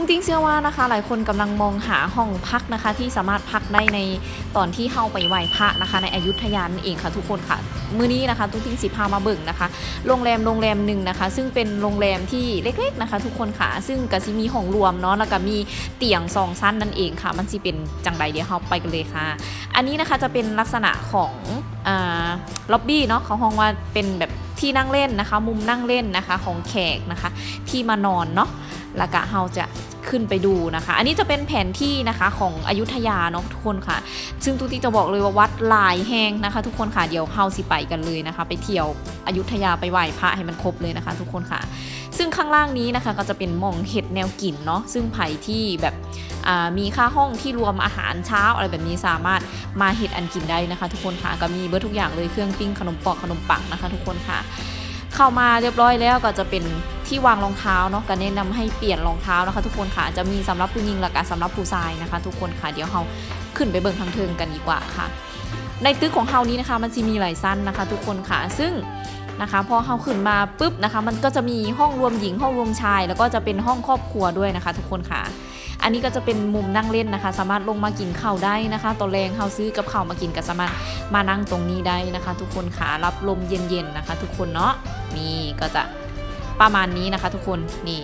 ตุ้งติ้งเชื่อว่านะคะ หลายคนกำลังมองหาห้องพักนะคะ ที่สามารถพักได้ในตอนที่เข้าไปไหว้พระนะคะ ในอยุธยานั่นเองค่ะทุกคนค่ะมื้อนี้นะคะ ตุ้งติ้งสิพามาเบิ่งนะคะ โรงแรมโรงแรมหนึ่งนะคะ ซึ่งเป็นโรงแรมที่เล็กๆนะคะ ทุกคนค่ะ ซึ่งก็สิมีห้องรวมเนาะแล้วก็มีเตียงสองชั้นนั่นเองค่ะ มันสิเป็นจังใดเดี๋ยวเราไปกันเลยค่ะ อันนี้นะคะจะเป็นลักษณะของอ่าล็อบบี้เนาะเขาห้องว่าเป็นแบบที่นั่งเล่นนะคะ มุมนั่งเล่นนะคะของแขกนะคะ ที่มานอนเนาะแล้วก็เราจะ ขึ้นไปดูนะคะ อันนี้จะเป็นแผนที่นะคะของอยุธยาเนาะทุกคนค่ะ ซึ่งตุ๊กติ๊กจะบอกเลยว่าวัดลายแห่งนะคะ ทุกคนค่ะเดี๋ยวเฮาสิไปกันเลยนะคะ ไปเที่ยวอยุธยาไปไหว้พระให้มันครบเลยนะคะ ทุกคนค่ะ ซึ่งข้างล่างนี้นะคะก็จะเป็นมองเห็ดแนวกลิ่นเนาะซึ่งไผ่ที่แบบมีค่าห้องที่รวมอาหารเช้าอะไรแบบนี้สามารถมาเห็ดอันกินได้นะคะ ทุกคนค่ะก็มีเบอร์ทุกอย่างเลยเครื่องปิ้งขนมปอกขนมปังนะคะ ทุกคนค่ะ เข้ามาเรียบร้อยแล้วก็จะเป็นที่วางรองเท้าเนาะก็แนะนำให้เปลี่ยนรองเท้านะคะ ทุกคนค่ะจะมีสำหรับผู้หญิงและก็สำหรับผู้ชายนะคะ ทุกคนค่ะเดี๋ยวเราขึ้นไปเบิ่งทางเทิงกันดีกว่าค่ะ ในตึกของเฮานี้นะคะ มันจะมีหลายสั้นนะคะ ทุกคนค่ะซึ่งนะคะพอเฮาขึ้นมาปุ๊บนะคะ มันก็จะมีห้องรวมหญิงห้องรวมชาย แล้วก็จะเป็นห้องครอบครัวด้วยนะคะ ทุกคนค่ะ อันนี้ก็จะเป็นมุมนั่งเล่นนะคะ สามารถลงมากินข้าวได้นะคะตอนแรงเฮาซื้อกับข้าวมากินก็สามารถมานั่งตรงนี้ได้นะคะ ทุกคนค่ะรับลมเย็นๆนะคะ ทุกคนเนาะ นี่ก็จะประมาณนี้นะคะ ทุกคนนี่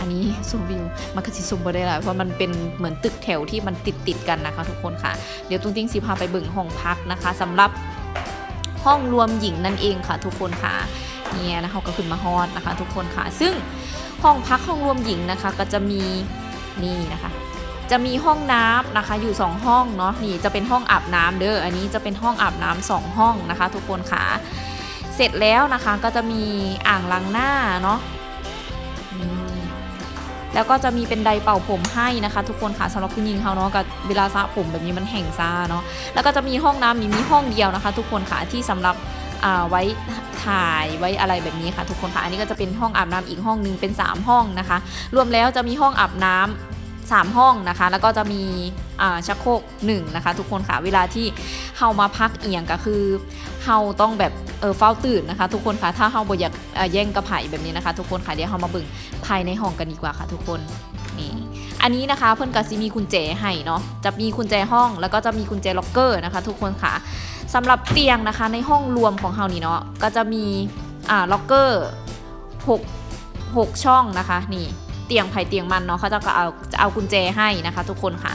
อันนี้ซูมวิวมันก็สิซูมไปได้แหละเพราะมันเป็นเหมือนตึกแถวที่มันติดติดกันนะคะ ทุกคนค่ะ เดี๋ยวตุ้งติ้งสิพาไปเบิ่งห้องพักนะคะสำหรับห้องรวมหญิงนั่นเองค่ะ ทุกคนค่ะเนี่ยนะคะก็ขึ้นมาฮอดนะคะ ทุกคนค่ะ ซึ่งห้องพักห้องรวมหญิงนะคะ ก็จะมีนี่นะคะจะมีห้องน้ำนะคะอยู่ 2 ห้องเนาะนี่จะเป็นห้องอาบน้ำเด้ออันนี้จะเป็นห้องอาบน้ำสองห้องนะคะ ทุกคนค่ะ เสร็จแล้วนะคะก็จะมีอ่างล้างหน้าเนาะแล้วก็จะมีเป็นไดร์เป่าผมให้นะคะ ทุกคนค่ะสำหรับผู้หญิงเขาเนาะกับเวลาสระผมแบบนี้มันแห้งซ่าเนาะแล้วก็จะมีห้องน้ำนี่มีห้องเดียวนะคะ ทุกคนค่ะที่สำหรับอ่าไว้ถ่ายไว้อะไรแบบนี้ค่ะ ทุกคนค่ะอันนี้ก็จะเป็นห้องอาบน้ำอีกห้องหนึ่งเป็น 3 ห้องนะคะ รวมแล้วจะมีห้องอาบน้ำสามห้องนะคะ แล้วก็จะมี ชักโครกหนึ่งนะคะ ทุกคนค่ะเวลาที่เฮามาพักเอียงก็คือเฮาต้องแบบเออเฝ้าตื่นนะคะ ทุกคนค่ะถ้าเฮาบ่อยากเอ่อแย่งกระไผ่แบบนี้นะคะ ทุกคนค่ะเดี๋ยวเฮามาบิ่งภายในห้องกันดีกว่าค่ะ ทุกคนนี่อันนี้นะคะเพื่อนก็สิมีกุญแจให้เนาะจะมีกุญแจห้องแล้วก็จะมีกุญแจล็อกเกอร์นะคะ ทุกคนค่ะสำหรับเตียงนะคะ ในห้องรวมของเฮานี่เนาะก็จะมีอ่าล็อกเกอร์หกหกช่องนะคะ นี่เตียงไผ่เตียงมันเนาะเขาจะก็เอาจะเอากุญแจให้นะคะ ทุกคนค่ะ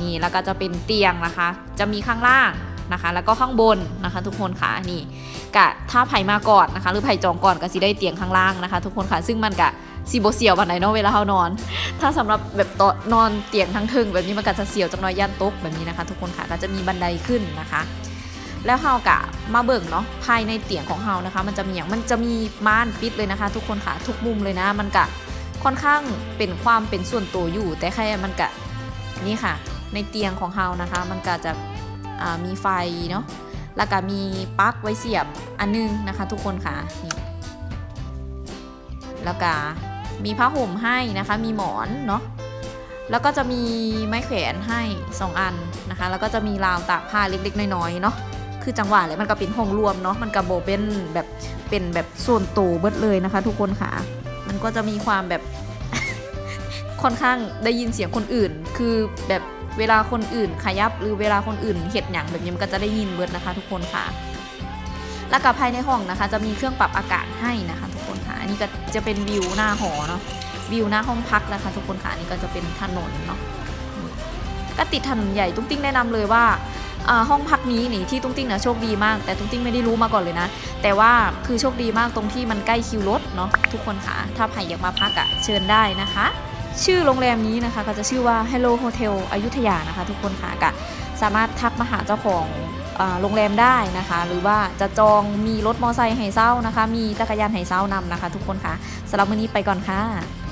นี่แล้วก็จะเป็นเตียงนะคะ จะมีข้างล่างนะคะ แล้วก็ข้างบนนะคะ ทุกคนค่ะนี่กะถ้าไผ่มาก่อนนะคะ หรือไผ่จองก่อนก็สิได้เตียงข้างล่างนะคะ ทุกคนค่ะซึ่งมันกะสีโบเสียววันไหนเนาะเวลาเขานอน ถ้าสำหรับแบบตอนนอนเตียงทั้งทึงแบบนี้มันก็จะเสียวจังน้อยย่านตกแบบนี้นะคะ ทุกคนค่ะก็จะมีบันไดขึ้นนะคะ แล้วเฮากะมาเบิ่งเนาะภายในเตียงของเฮานะคะ มันจะมีอย่างมันจะมีม่านปิดเลยนะคะ ทุกคนค่ะทุกมุมเลยนะ มันกะค่อนข้างเป็นความเป็นส่วนตัวอยู่ แต่แค่มันกะนี่ค่ะ ในเตียงของเฮานะคะ มันก็จะมีไฟเนาะแล้วก็มีปลั๊กไว้เสียบอันนึงนะคะ ทุกคนค่ะนี่แล้วก็มีผ้าห่มให้นะคะ มีหมอนเนาะแล้วก็จะมีไม้แขวนให้สองอันนะคะ แล้วก็จะมีราวตากผ้าเล็กๆน้อยๆเนาะคือจังหวะเลยมันก็เป็นห้องรวมเนาะมันก็โบเป็นแบบเป็นแบบส่วนตัวเบิดเลยนะคะ ทุกคนค่ะ มันก็จะมีความแบบค่อนข้างได้ยินเสียงคนอื่น คือแบบ เวลาคนอื่นขยับหรือเวลาคนอื่นเห็ดหยังแบบนี้มันก็จะได้ยินเบิดนะคะ ทุกคนค่ะ แล้วก็ภายในห้องนะคะ จะมีเครื่องปรับอากาศให้นะคะ ทุกคนค่ะ อันนี้ก็จะเป็นวิวหน้าหอเนาะ วิวหน้าห้องพักนะคะ ทุกคนค่ะ อันนี้ก็จะเป็นถนนเนาะ ก็ติดถนนใหญ่ตุ้งติ้งแนะนำเลยว่าอ่าห้องพักนี้นี่ที่ตุ้งติ้งนะโชคดีมาก แต่ตุ้งติ้งไม่ได้รู้มาก่อนเลยนะ แต่ว่าคือโชคดีมากตรงที่มันใกล้คิวรถเนาะทุกคนค่ะ ถ้าใครอยากมาพักอะ่ะเชิญได้นะคะ ชื่อโรงแรมนี้นะคะ ก็จะชื่อว่า Hello Hotel อยุธยานะคะ ทุกคนค่ะก็สามารถทักมาหาเจ้าของโรงแรมได้นะคะ หรือว่าจะจองมีรถมอเตอร์ไซค์ให้เศร้านะคะ มีจักรยานให้เศร้านำนะคะ ทุกคนค่ะสำหรับวันนี้ไปก่อนค่ะ